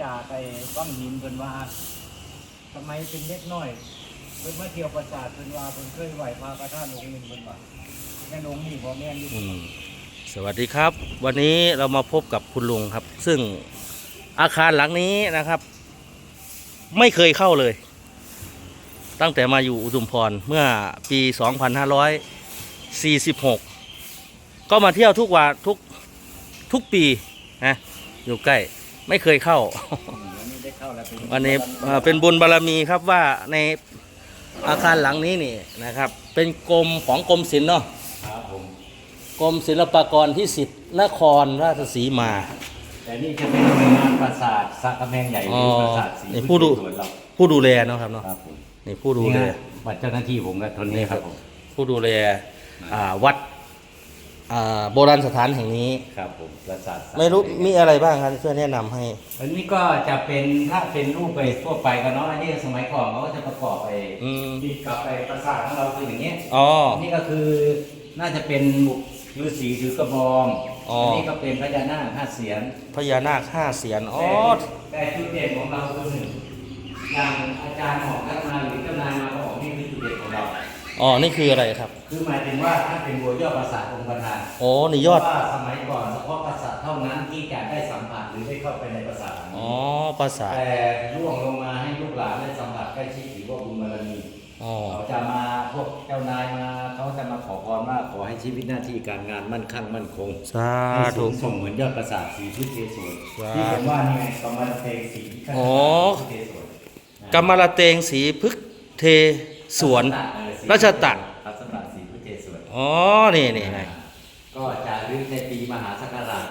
จ่าไปก้อนหินเพิ่นว่าทำไมเป็นเล็กน้อยเพิ่นมาเที่ยวปราสาทเพิ่นว่าเพิ่นเคยไหวพระประธานองค์หนึ่งเพิ่นว่าแม่นองค์นี่บ่แม่นอยู่อืมสวัสดีครับ วันนี้เรามาพบกับคุณลุงครับ ซึ่งอาคารหลังนี้นะครับ ไม่เคยเข้าเลย ตั้งแต่มาอยู่อุทุมพรเมื่อปี 2546 ก็มาเที่ยวทุกวันทุกทุกปีนะอยู่ใกล้ ไม่เคยเข้า วันนี้ได้เข้าแล้วเป็นวันนี้เอ่อเป็นบุญบารรมีครับว่าในอาคารหลังนี้นี่นะครับ เป็นกรมของกรมศิลป์เนาะครับผม กรมศิลปากรที่สิทธิ์นครราชสีมา แต่นี่จะเป็นหน่วยงานปราสาทสระกำแพงใหญ่หรือปราสาทศรีนี่ผู้ดู สวนเราผู้ดูแลเนาะครับเนาะครับผมนี่ผู้ดูแลนี่ฮะบัตรเจ้าหน้าที่ผมกับทนนี้ครับผม ผู้ดูแลอ่าวัด อ่าโบราณสถานแห่งนี้ ครับผมปราสาทสะไม่รู้มีอะไรบ้างครับช่วยแนะนำให้อันนี้ก็จะเป็นถ้าเป็นรูปไปทั่วไปกันเนาะอันนี้สมัยก่อนเขาก็จะประกอบไปอืมติดกับไปปราสาทของเราคืออย่างเงี้ยอ๋อ อันนี้ก็คือน่าจะเป็นฤาษีถือกระบองอ๋ออันนี้ก็เป็นพญานาคห้าเสียนพญานาคห้าเสียนอ๋อแต่แต่จุดเด่นของเราคือหนึ่งอย่างอาจารย์ของท่านมาหรือ อ๋อ นี่คืออะไรครับ คือหมายถึงว่าถ้าเป็นบัวยอดปราสาทองค์ประธานโอ้นี่ยอด เพราะว่าสมัยก่อนเฉพาะปราสาทเท่านั้นที่จะได้สัมผัสหรือได้เข้าไปในปราสาทอ๋อปราสาท แต่ล่วงลงมาให้ลูกหลานได้สัมผัสใกล้ชิดถือว่าบุญบารมีอ๋อ เขาจะมาพวกเจ้านายมาเขาจะมาขอพรว่าขอให้ชีวิตหน้าที่การงานมั่นคงมั่นคงสาให้สูธุ งส่งเหมือนยอดปราสาทสีพุทธเทศวรสาธุที่ผมว่านี่ไงกรรมฐานเพลงสีอ๋อ พุทธเทศวรกำมะละเตงสีพฤกษ์เท สวนราชตะรัชตะสีพุทธเทศวรอ๋อนี่นี่นี่ก็จะรึกในปีมหาศักราช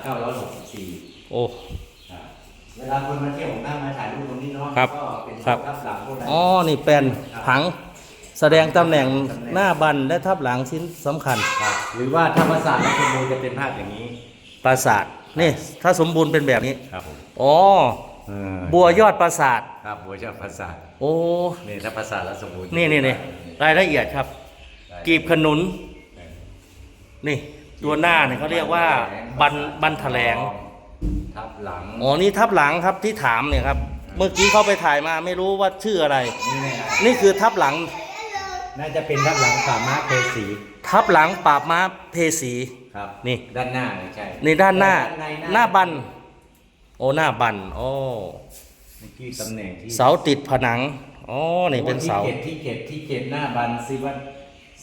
964โอ้ครับเวลาคนมาเที่ยวผมนั่งมาถ่ายรูปตรงนี้เนาะครับก็เป็นครับทับหลังพวกนั้นอ๋อนี่เป็นผังแสดงตำแหน่งหน้าบันและทับหลังชิ้นสำคัญครับหรือว่าถ้าภาษาและสมบูรณ์จะเป็นภาพอย่างนี้ ปราสาทนี่ถ้าสมบูรณ์เป็นแบบนี้ครับผ มอ๋อบัวยอดปราสาท ครับบัวเจ้าภาษาโอ้ นี่ถ้าภาษาและสมบูรณ์นี่นี่นี่รายละเอียดครับกีบขนุน นี่ ตัวหน้าเนี่ยเขาเรียกว่าบันบันแถลง ทับหลังอ๋อ นี่ทับหลังครับที่ถามเนี่ยครับ เมื่อกี้เขาไปถ่ายมาไม่รู้ว่าชื่ออะไร นี่ไงนี่คือทับหลัง น่าจะเป็นทับหลังป่าม้าเพสีทับหลังปราบม้าเพสี ครับนี่ ด้านหน้าไม่ใช่นี่ด้านหน้าใหน้าบัน โอ้หน้าบันโอ้นี่คือตำแหน่งที่เสาติดผนังอ๋อนี่เป็นเสา ที่เจ็ดที่เจ็ดที่เจ็ดหน้าบันศิวัต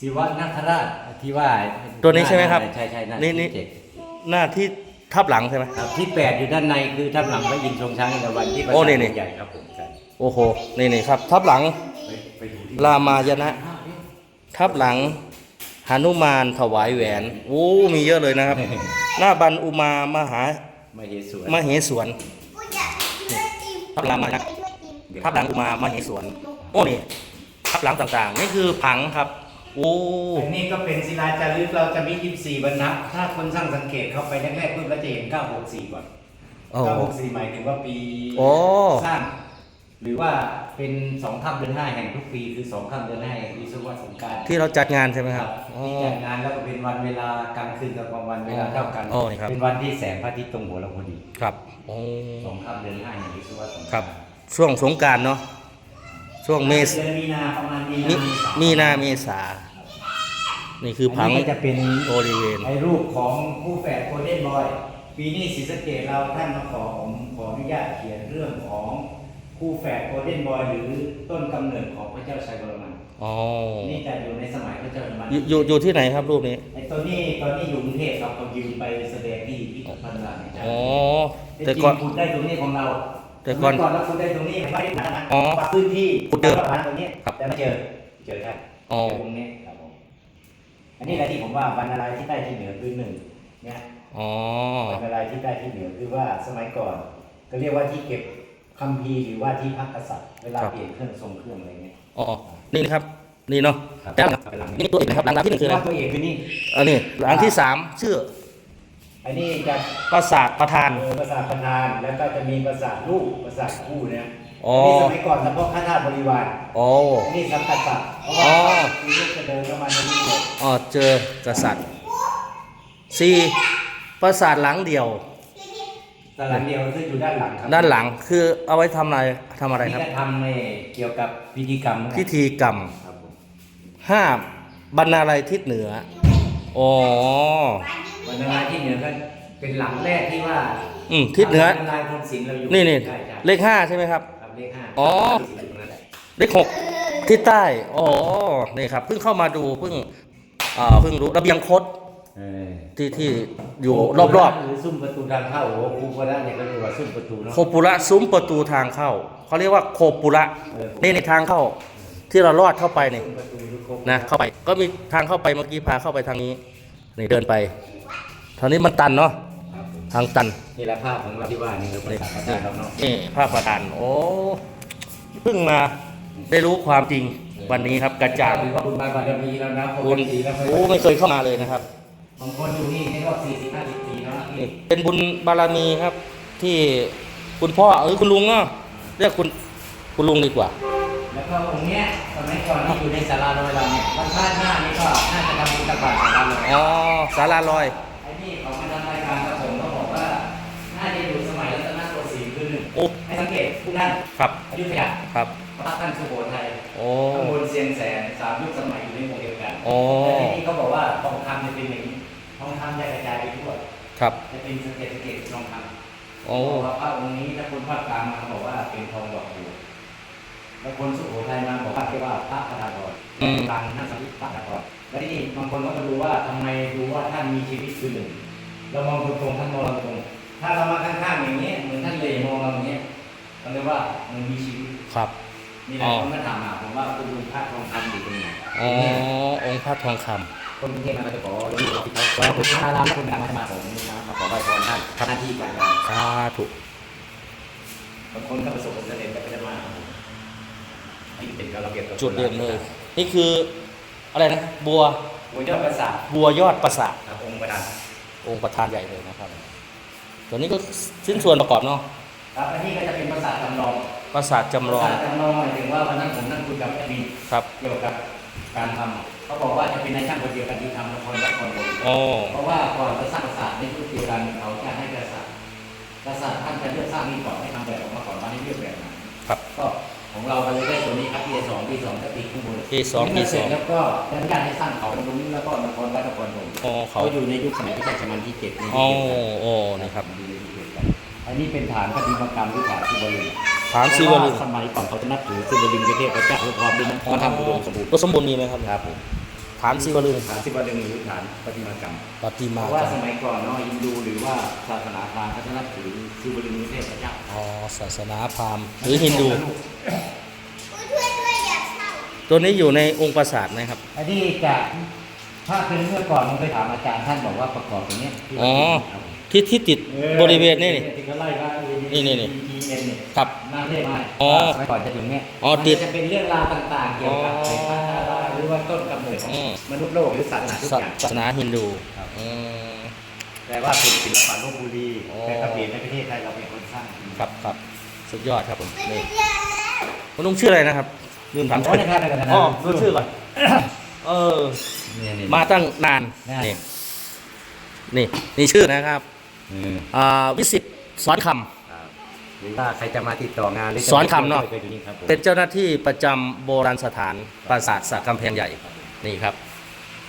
ศิวัตนาคราชที่ว่าตัวนี้ใช่ไหมครับใช่ใช่หน้านี่ที่นี่เจ็ดหน้าที่ทับหลังใช่ไหม ครับที่แปดอยู่ด้านในคือทับหลังพระอินทร์ทรงช้างอินทวันที่ปราโอ้สาทนี่นี่ ใหญ่ครับผมใช่โอ้โหนี่นี่ครับ ทับหลังไปไปดูที่รามายณะ ทับหลังหนุมานถวายแหวนโอ้มีเยอะเลยนะครับ หน้าบันอุมามหา มาเฮสวนมเหสวนทับหลังมานะทับหลังอุมามเหสวนโอ้นี่ทับหลังต่างๆ นี่คือผังครับ โอ้อันนี้ก็เป็นศิลาจารึกเราจะมี 24 บรรทัดถ้าคนช่างสังเกตเข้าไปแรกๆเพิ่งก็จะเห็น 964 ก่อนโอ้964 หมายถึงว่าปีโอ้สร้างหรือว่า เป็น2ค่ำเดือน5แห่งทุกปีคือ2ค่ำเดือน5แห่งวิศวะสงกรารที่เราจัดงานใช่ไหมครับอ๋อ ที่จัดงานแล้วก็เป็นวันเวลากลางคืนกับกลางวันเวลาเท่ากัน อ๋อนี่ครับ เป็นวันที่แสงพระอาทิตย์ตรงหัวเราพอดีครับโอ้สองค่ำเดือน5แห่งวิศวะสงกครารัรบช่วงสงกรารเนาะช่วงเมษเดือนมีนาประมาณมีมินามีนาเมษา นี่คือผังนนี้ก็จะเป็น บริเวณ ไอ้รูปของผู้แฝดโกลเด้นบอย ปีนี้ศรีสะเกดเราท่านมาขอผมขออนุญาตเขียนเรื่องของ คู่แฝดโกลเด้นบอยหรือต้นกำเนิดของพระเจ้าชัยวรมันอ๋อนี่จะอยู่ในสมัยพระเจ้าชัยวรมัน อยู่อยู่อยู่ที่ไหนครับรูปนี้ ไอ้ตัวนี้ตอนนี้อยู่กรุงเทพครับเขายืมไปแสดงที่พิพิธภัณฑ์ต่างๆอ๋อ แต่แต่ก่ก่ออนนขุดได้ตรงนี้ของเราแต่ก่อนสมัยเราขุดได้ตรงนี้ไม่ได้ผ่านอ๋อปรับพื้นที่ขุดเจอแล้วก็ผ่านตรงนี้ครับแต่ไม่เจอเจอครับอ๋อ เจอตรงนี้ครับผมอันนี้แหละที่ผมว่าบรรณาลัยที่ใต้ที่เหนือคือหนึ่งเนี่ย อ๋อ บรรณาลัยที่ใต้ที่เหนือคือว่าสมัยก่อน ก็เรียกว่าที่เก็บ คัมภีร์หรือว่าที่พักกษัตริย์เวลาเปลี่ยนเครื่องทรงเครื่องอะไรเงี้ยอ๋อนี่นะครับนี่เนาะครับแต่หลังนี่ตัวเอกนะครับหลังหลังที่หนึ่งคืออะไรว่าตัวเอกคือนี่อันนี้หลังที่สามชื่ออันนี้จะปราสาทประธานเออประสาทประธานแล้วก็จะมีประสาทลูกประสาทคู่เนี่ยอ๋อนี่สมัยก่อนเฉพาะข้าทาสบริวารอ๋อนี่สังกัดสัตว์เพราะอ๋ว่าอคือลูกจะเดินเข้ามาในนี้เลยอ๋อเจอกษัตริย์สี่ปราสาทหลังเดียว แต่หลังเดียวซึ่งอยู่ด้านหลังครัด้านหลังคือเอาไว้ทำอะไรทำอะไรนี่ครับก็ทำในเกี่ยวกับพิธีกรรมเหมือนกันพิธีกรรมครับผมห้าบรรณาลัยทิศเหนืออ๋อวันนาลายที่เหนือก็เป็นหลังแรกที่ว่าอืมทิศเหนือวันนาลายพรหมศิลป์เราอยู่นี่นี่ใช่ใช่เลขห้าใช่ไหมครับ ครับเลขห้าอ๋อยู่ตรงนั้นแหละเลขหกทิศใต้อ๋อนี่ครับเพิ่งเข้ามาดูเพิ่งอ่าเพิ่งรู้ระเบียงคดเออ ที่ที่อยู่รอบหรือซุ้มประตูทางเข้าโอ้โหครูโบราณเนี่ยก็เรียกว่าซุ้มประตูๆเนาะโคปุระซุ้มประตูทางเข้าเขาเรียกว่าโคปุระเออนี่ในทางเข้า ที่เราลอดเข้าไปนี่ซุ้มประตูหรือโคนะเข้าไปก็มีทางเข้าไปเมื่อกี้พาเข้าไปทางนี้นี่เดินไปทางนี้มันตันเนาะครับผมทางตันนี่แหละภาพของเราที่ว่านี่เราประนี่กาศประกาศเราเนาะนี่ภาพประธานโอ้เพิ่งมาได้รู้ความจริงวันนี้ครับกระจ่างขอบคุณมากกว่าจะมีแล้วนะปคุกณติแล้วโอ้ไม่เคยเข้ามาเลยนะครับ บางคนอยู่นี่นี่ก็สี่สิบห้าสิบปีแล้วนะนี่เป็นบุญบารมีครับ ที่คุณพ่อเออคุณลุงเนาะเรียกคุณคุณลุงดีกว่า แล้วก็องค์เนี้ยสมัยก่อนที่อยู่ในศาลาลอยเราเนี่ยวันพระหน้านี่ก็น่าจะทำบุญตักบาตรศาลาลอยอ๋อศาลาลอยไอ้นี่เขาม อหนึ่งโอ้ให้สังเกตทุกท่านครับอยุธยาครับพระท่านสุโขทัยโอ้ข้างบนเซียงแสนสามยุคสมัยอยู่ในหมู่เดียวกันโอ้แต่ที่นี่เขาบอกว่าทองคำจะเป็นอย่างนี้ทองคำจะกระจายไปทั่วครับจะเป็นสะเก็ดสะเก็ดทองคำโอ้บอกว่าพระองค์นี้ถ้าคนภาคกลางมาเขาบอกว่าเป็นทองดอกบัวแล้วคนสุโขทัยมาบอกว่าที่ว่าพระพระดาบอดอืมกลางท่านสมิทพระดาบอดแล้วที่นี่บางคนก็มาดูว่าทำไมดูว่าท่านมีชีวิตคือหนึ่งเรามองตรงๆท่านมองเราตรง ถ้าเรามาข้างๆอย่างนี้ยเหมือนท่านเลมองเราอย่างเงี้ยเราเรียกว่ามันมีชีวิตครับนี่แหละคนก็ถามหาผมว่าคุณลุงพระทองคำอยู่ตรงไหนอ๋อองค์พระทองคำคนกรุงเทพมาก็จะขอหลวงปู่ที่เขาว่าคุณพระรามคุณดังมาผมนี่นะมาขอไหว้พรท่านหน้าที่การงานสาธุบางคนก็ประสบความสำเร็จแต่ก็จะมานี่เป็นการระเบียบตัวจุดเด่นเลย นี่คืออะไรนะบัวบัวยอดประสาทบัวยอดประสาทครับองค์ประดานองค์ประธานใหญ่เลยนะครับ ตัวนี้ก็ชิ้นส่วนประกอบเนาะครับอันนี้ก็จะเป็นประสาทจำลองประสาทจำลปอระง สาทจำลองหมายถึงว่าวันนั้นผมนั่งคุยกับแอดมินครับ เกี่ยวกับการทำเขาบอกว่าจะเป็นนายช่างคนเดียวกันที่ทำละครละครบน โอ้ เพราะว่าก่อนจะสร้างปราสาทในทุกเดียวกันเขาจะให้กษัตริย์กษัตริย์ท่านจะเลือกสร้างนี่ก่อนให้ทำแบบออกมาก่อนว่าให้เลือกแบบไหนครับ ก็ ของเราก็เลยได้ตัวนี้ครับปีสองปีสองก็ตีข้างบนปีสองปีสองแล้วก็อนุญาตให้สร้างเขาตรงนี้แล้วก็นครวัดนครผมอ๋อเขาเขาอยู่ในยุคสมัยพิชัยสมันที่เจ็ดนี่โอ้โอ้นี่ครับอยู่ในยุคเดียวกันอันนี้เป็นฐานปฏิมากรรมหรือฐานศิวลึงฐานศิวลึงเพราะาสมัยก่อนเขาจะนับถือศิวลึงเป็นเทพเจ้าพร้อมด้วยนะเขาทำอุดมสมบูรณ์ตัวสมบูรณ์มีไหมครับครับผม ฐานศิวลึง ฐานศิวลึงหรือฐานปฏิมากรรมปฏิเพมาราะว่าสมัยก่อนเนาะฮินดูหรือว่าศาสนาพราหมณ์เขาจะนับถือศิวลึงเป็นเทพเจ้า อ๋อศาสนาพราหมณ์หรือฮินดู ตัวนี้อยู่ในองค์ปราสาทไหมครับ อันนี้จากถ้าเป็นเมื่อก่อนผมไปถามอาจารย์ท่านบอกว่าประกอบตรงเนี้ยที่อ๋อ ครับผมที่ที่ติดบริเวณนี่นี่ ที่เขาไล่ว่านี่นี่นี่ ETN เนี่ยครับหน้าเทพมาอ๋อสมัยก่อนจะถึงเนี้ยอ๋อมันติดจะเป็นเรื่องราวต่างๆเกี่ยวกับอ๋อไฟฟ้าห รือว่าต้นกำเนิดของอืม มนุษย์โลกหรือศาสนาทุกศาอย่างสนาฮินดูครับ อืม แต่ว่าเป็นศิลปะลบบุรีอ๋อ แต่กระเบียนในประเทศไทยเราเป็นคนสร้างครับครับสุดยอดครับผมนี่คุณลุงชื่ออะไรนะครับลืมถามอ๋อชื่อในค่ายในค่ายอ๋อรู้ชื่อก่อนเออ เนี่ยเนี่ย มาตั้งนานได้นี่นี่นี่ชื่อนะครับอืมอ่าวิสิตสอนคครับ หรือว่าใครจะมาติดต่องานหรือจะสอนคำเนอะไปดูนี่ครับผมำเป็นเจ้าหน้าที่ประจำโบราณสถานปราสาทสระกำแพงใหญ่นี่ครับ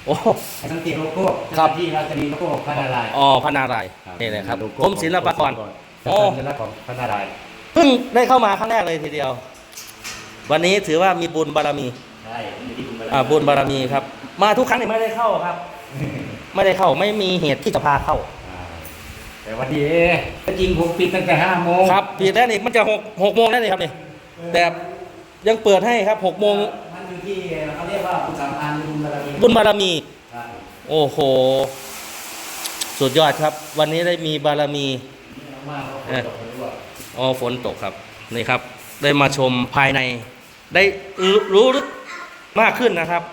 โอ้ไอ้สังเกตโลโก้ครับ ที่เราจะมีโลโก้พระนารายณ์อ๋อพระนารายณ์นี่นะครับโลโกรมศิลปากรโอ้โอ้ สัญลักษณ์ของพระนารายณ์เพิ่งได้เข้ามาครั้งแรกเลยทีเดียว วันนี้ถือว่ามีบุญบารมีใช่มีที่บุญบารมีอ่าบุญบารมีครับ มาทุกครั้งเนี่ยไม่ได้เข้าครับ ไม่ได้เข้าไม่มีเหตุที่จะพาเข้าอ่า แต่วันนี้ก็จริงผมปิดตั้งแต่ห้าโมงครับผิดแล้วนี่มันจะหกหกโมงแล้วนี่ครับนี่แต่ยังเปิดให้ครับหกโมงมันอยู่ที่เขาเรียกว่าบุญสัมพันธ์บุญบารมีบุญบารมี ใช่โอ้โห สุดยอดครับ วันนี้ได้มีบารมี มากๆเขาตกไปด้วยอ๋อฝนตกครับนี่ครับ ได้มาชมภายใน ได้รู้รู้ลึกมากขึ้นนะครับ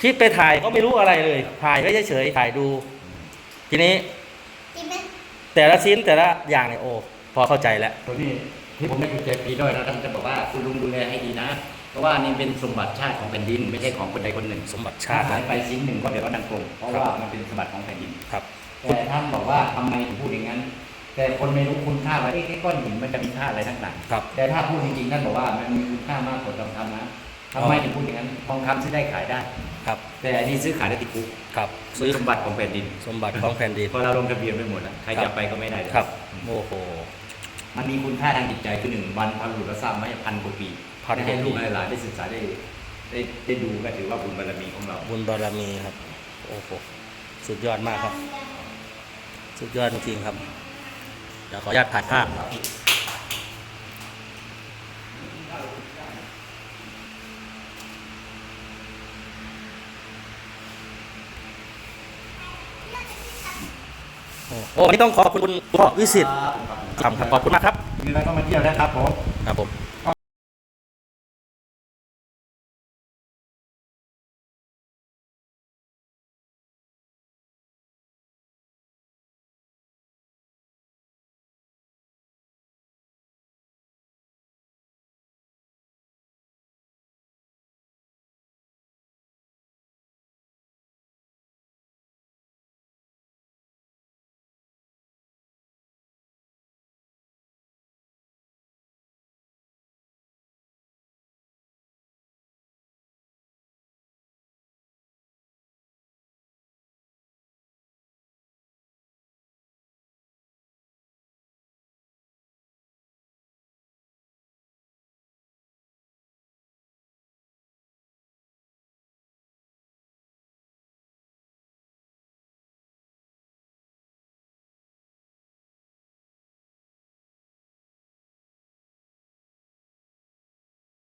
ที่ไปถ่ายก็ไม่รู้อะไรเลย ถ่ายก็เฉยๆถ่ายดู ทีนี้ แต่ละชิ้นแต่ละอย่างเนี่ยโอ้พอเข้าใจแล้ว ตัวนี้ที่ผมได้กุญแจปีด้วยนะท่านจะบอกว่าคุณลุงดูแลให้ดีนะ เพราะว่านี่เป็นสมบัติชาติของแผ่นดิน ไม่ใช่ของคนใดคนหนึ่งสมบัติชาชาติติ หายไปชิ้นหนึ่งก็เดี๋ยวก็ดังโกงเพราะว่ามันเป็นสมบัติของแผ่นดินครับ แต่ท่านบอกว่าทำไมถึงพูดอย่างนั้น แต่คนไม่รู้คุณค่าว่าเอ๊ะไอ้ก้อนหินมันจะมีค่าอะไรต่างครับๆแต่ถ้าพูดจริงๆท่านบอกว่ามันมีคุณค่ามากกว่าทองคำนะ ทำไมถึงพูดอย่างนั้นทองคำซื้อได้ขายได้ ครับแต่อันนี้ซื้อขายได้ติดคุกครับซื้ซื้ออสมบัติของแผ่นดินสมบัติของแผ่นดิน พอเราลงทะเบียนไปหมดแล้วใครครัจะบไปก็ไม่ได้เลยครับอืมโอ้โหมันมีคุณค่าทางจิตใจคือหนึ่งวันพระบุรุษเราสร้างมาให้พันกว่าปีพันกว่าปีได้ให้ลูกให้หลานได้ศึกษาได้ได้ได้ดูก็ถือว่าบุญบารมีของเรา บุญบารมีครับ โอ้โหสุดยอดมากครับ สุดยอดจริงๆครับเดี๋ยวขออนุญาตถ่ายภาพ โอ้โหวันนี้ต้องขอบคุณคุณพ่อวิสิตครับครับขอบคุณมากครับมีอะไรก็มาเที่ยวได้ครับผมครับผมก็